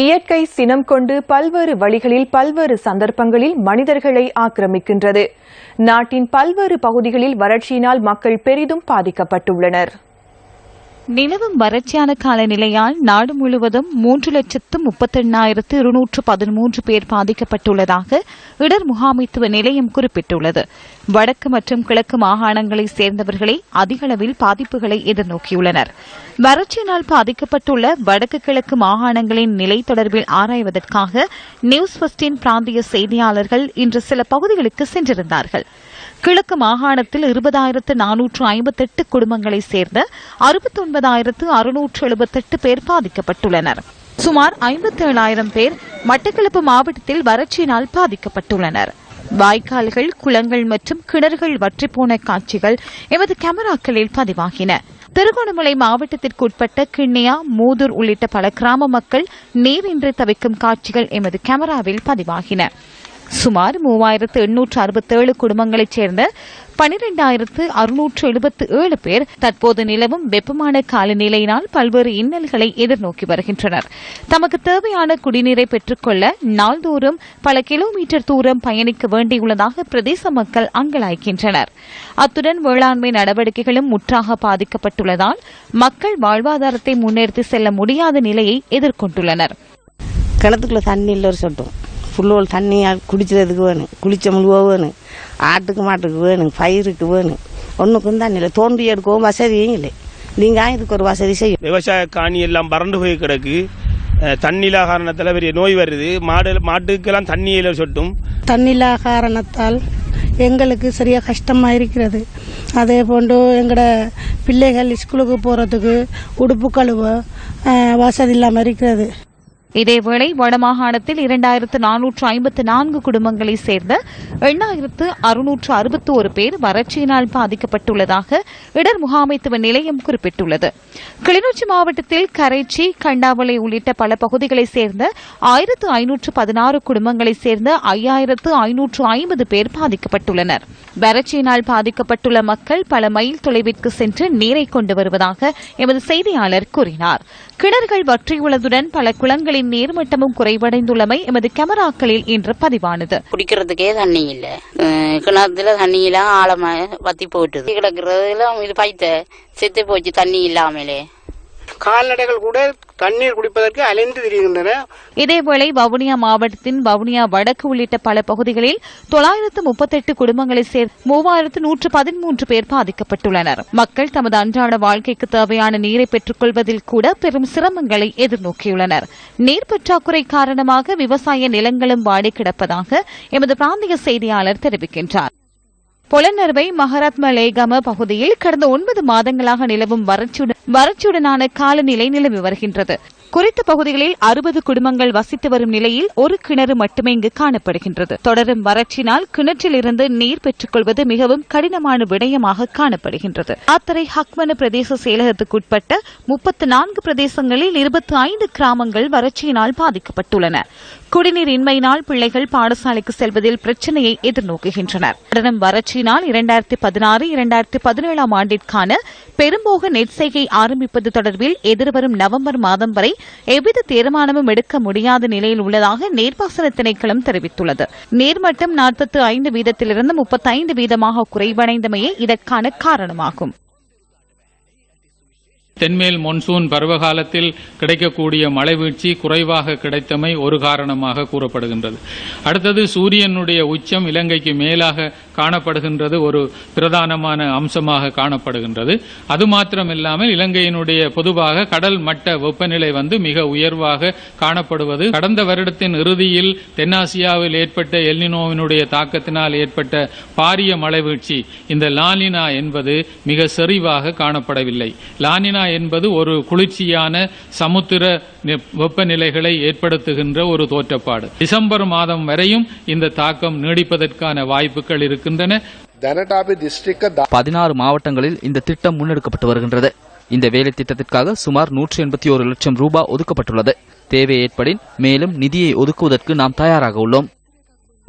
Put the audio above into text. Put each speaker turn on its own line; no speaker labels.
இயற்கை சினம் கொண்டு பல்வேறு வழிகளில் பல்வேறு சந்தர்ப்பங்களில் மனிதர்களை ஆக்கிரமிக்கின்றது. நாட்டின் பல்வேறு பகுதிகளில் வறட்சியினால் மக்கள் பெரிதும் பாதிக்கப்பட்டுள்ளனர்.
நிலவும் வறட்சியான காலநிலையால் நாடு முழுவதும் மூன்று லட்சத்து முப்பத்தெண்ணாயிரத்து இருநூற்று பதிமூன்று பேர் பாதிக்கப்பட்டுள்ளதாக இடர் முகாமைத்துவ நிலையம் குறிப்பிட்டுள்ளது. வடக்கு மற்றும் கிழக்கு மாகாணங்களைச் சேர்ந்தவர்களே அதிகளவில் பாதிப்புகளை எதிர்நோக்கியுள்ளனர். வறட்சியினால் பாதிக்கப்பட்டுள்ள வடக்கு கிழக்கு மாகாணங்களின் நிலை தொடர்பில் ஆராய்வதற்காக நியூஸ் பஸ்டின் பிராந்திய செய்தியாளர்கள் இன்று சில பகுதிகளுக்கு சென்றிருந்தார்கள். கிழக்கு மாகாணத்தில் இருபதாயிரத்து நானூற்று ஐம்பத்தெட்டு குடும்பங்களைச் சேர்ந்த அறுபத்தொன்பது ஐம்பதாயிரத்து அறுநூற்று எழுபத்தெட்டு பேர் பாதிக்கப்பட்டுள்ளனர். சுமார் ஐம்பத்தேழாயிரம் பேர் மட்டக்களப்பு மாவட்டத்தில் வறட்சியினால் பாதிக்கப்பட்டுள்ளனர். வாய்க்கால்கள் குளங்கள் மற்றும் கிணறுகள் வற்றிப்போன காட்சிகள் எமது கேமராக்களில் பதிவாகின. திருகோணமலை மாவட்டத்திற்குட்பட்ட கிண்ணியா மூதூர் உள்ளிட்ட பல கிராம மக்கள் நீரின்றி தவிக்கும் காட்சிகள் எமது கேமராவில் பதிவாகின. சுமார் மூவாயிரத்து எண்ணூற்று அறுபத்தேழு குடும்பங்களைச் சேர்ந்த பனிரெண்டாயிரத்து அறுநூற்று எழுபத்து ஏழு பேர் தற்போது நிலவும் வெப்பமான காலநிலையினால் பல்வேறு இன்னல்களை எதிர்நோக்கி வருகின்றனர். தமக்கு தேவையான குடிநீரை பெற்றுக்கொள்ள நாள்தோறும் பல கிலோமீட்டர் தூரம் பயணிக்க வேண்டியுள்ளதாக பிரதேச மக்கள் அங்கலாய்க்கின்றனர் அத்துடன் வேளாண்மை நடவடிக்கைகளும் முற்றாக பாதிக்கப்பட்டுள்ளதால் மக்கள் வாழ்வாதாரத்தை முன்னெடுத்து செல்ல முடியாத நிலையை எதிர்கொண்டுள்ளனர்.
கிணத்துக்குள்ள தண்ணி இல்லை சொட்டும் ஃபுல்லோல் தண்ணியாக குடிக்கிறதுக்கு வேணும். குளிச்ச முழுவா வேணும். ஆட்டுக்கு மாட்டுக்கு வேணும். பயிருக்கு வேணும். ஒன்றுக்கும் தண்ணி இல்லை. தோண்டி எடுக்கவும் வசதியும் இல்லை. நீங்கள் இதுக்கு ஒரு வசதி செய்யும்
விவசாய காணி எல்லாம் வறண்டு போய் கிடக்கு. தண்ணிலா காரணத்தில் பெரிய நோய் வருது. மாடு மாட்டுக்கெல்லாம் தண்ணியில சொட்டும்.
தண்ணில்லா காரணத்தால் எங்களுக்கு சரியாக கஷ்டமாக இருக்கிறது. அதே போன்று எங்களோட பிள்ளைகள் ஸ்கூலுக்கு போகிறதுக்கு உடுப்பு கழுவ வசதி இல்லாமல் இருக்கிறது.
இதேவேளை வடமாகாணத்தில் இரண்டாயிரத்து நானூற்று ஐம்பத்து நான்கு குடும்பங்களைச் சேர்ந்த எண்ணாயிரத்து அறுநூற்று அறுபத்தி ஒரு பேர் வறட்சியினால் பாதிக்கப்பட்டுள்ளதாக இடர் முகாமைத்துவ நிலையம் குறிப்பிட்டுள்ளது. கிளிநொச்சி மாவட்டத்தில் கரைச்சி கண்டாவளை உள்ளிட்ட பல பகுதிகளைச் சேர்ந்த ஆயிரத்து ஐநூற்று பதினாறு குடும்பங்களைச் சேர்ந்த ஐயாயிரத்து ஐநூற்று ஐம்பது பேர் பாதிக்கப்பட்டுள்ளனர். வறட்சியினால் பாதிக்கப்பட்டுள்ள மக்கள் பல மைல் தொலைவிற்கு சென்று நீரை கொண்டு வருவதாக எமது செய்தியாளர் கூறினார். கிணறுகள் வற்றியுள்ளதுடன் பல குளங்களில் குளங்களின் நீர்மட்டமும் குறைவடைந்துள்ளமை எமது கேமராக்களில் இன்று பதிவானது.
குடிக்கிறதுக்கே தண்ணி இல்ல. கிணத்துல தண்ணி எல்லாம் ஆழமா வத்தி போயிட்டுது. கிடக்குறதுல இது பைத்த செத்து போச்சு தண்ணி இல்லாமலே.
கால்நடைகள் கூட தண்ணீர் குடிப்பதற்கு அலைந்து திரிகின்றன.
இதேவேளை வவுனியா மாவட்டத்தின் வவுனியா வடக்கு உள்ளிட்ட பல பகுதிகளில் தொள்ளாயிரத்து முப்பத்தெட்டு குடும்பங்களை சேர்ந்த மூவாயிரத்து நூற்று பதிமூன்று பேர் பாதிக்கப்பட்டுள்ளனர். மக்கள் தமது அன்றாட வாழ்க்கைக்கு தேவையான நீரை பெற்றுக்கொள்வதில் கூட பெரும் சிரமங்களை எதிர்நோக்கியுள்ளனர். நீர் பற்றாக்குறை காரணமாக விவசாய நிலங்களும் வாடி கிடப்பதாக எமது பிராந்திய செய்தியாளர் தெரிவிக்கின்றார். பொலனறுவை மகாராத்மா லேகம பகுதியில் கடந்த ஒன்பது மாதங்களாக நிலவும் வறட்சியுடன் வறட்சியுடனான காலநிலை நிலவி வருகின்றது. குறித்த பகுதிகளில் அறுபது குடும்பங்கள் வசித்து வரும் நிலையில் ஒரு கிணறு மட்டுமே இங்கு காணப்படுகின்றது. தொடரும் வறட்சினால் கிணற்றில் இருந்து நீர் பெற்றுக்கொள்வது மிகவும் கடினமான விடயமாக காணப்படுகின்றது. ஆத்தரை ஹக்மன பிரதேச செயலகத்துக்குட்பட்ட முப்பத்து நான்கு பிரதேசங்களில் இருபத்தி ஐந்து கிராமங்கள் வறட்சியினால் பாதிக்கப்பட்டுள்ளன. குடிநீர் இன்மையினால் பிள்ளைகள் பாடசாலைக்கு செல்வதில் பிரச்சனையை எதிர்நோக்குகின்றனர். கடன் வறட்சியினால் இரண்டாயிரத்தி பதினாறு இரண்டாயிரத்தி பதினேழாம் ஆண்டிற்கான பெரும்போக நெற்செய்கை ஆரம்பிப்பது தொடர்பில் எதிர்வரும் நவம்பர் மாதம் வரை எவ்வித தீர்மானமும் எடுக்க முடியாத நிலையில் உள்ளதாக நீர்ப்பாசன திணைக்களம் தெரிவித்துள்ளது. நீர்மட்டம் நாற்பத்தி ஐந்து வீதத்திலிருந்து முப்பத்தைந்து வீதமாக குறைவடைந்தமையே இதற்கான காரணமாகும்.
தென்மேல் மொன்சூன் பருவகாலத்தில் கிடைக்கக்கூடிய மழைவீழ்ச்சி குறைவாக கிடைத்தமை ஒரு காரணமாக கூறப்படுகின்றது. அடுத்தது சூரியனுடைய உச்சம் இலங்கைக்கு மேலாக காணப்படுகின்றது ஒரு பிரதானமான அம்சமாக காணப்படுகின்றது. அது மாத்திரமில்லாமல் இலங்கையினுடைய பொதுவாக கடல் மட்ட வெப்பநிலை வந்து மிக உயர்வாக காணப்படுவது. கடந்த வருடத்தின் இறுதியில் தென்னாசியாவில் ஏற்பட்ட எல்னினோவினுடைய தாக்கத்தினால் ஏற்பட்ட பாரிய மழைவீழ்ச்சி இந்த லானினா என்பது மிக செறிவாக காணப்படவில்லை. லானினா என்பது ஒரு குளிர்ச்சியான சமுத்திர வெப்பநிலைகளை ஏற்படுத்துகின்ற ஒரு தோற்றப்பாடு. டிசம்பர் மாதம் வரையும் இந்த தாக்கம் நீடிப்பதற்கான வாய்ப்புகள் இருக்கின்றன.
பதினாறு மாவட்டங்களில் இந்த திட்டம் முன்னெடுக்கப்பட்டு வருகின்றது. இந்த வேலை திட்டத்திற்காக சுமார் நூற்றி எண்பத்தி ஒரு லட்சம் ரூபாய் ஒதுக்கப்பட்டுள்ளது. தேவை ஏற்படின் மேலும் நிதியை ஒதுக்குவதற்கு நாம் தயாராக உள்ளோம்.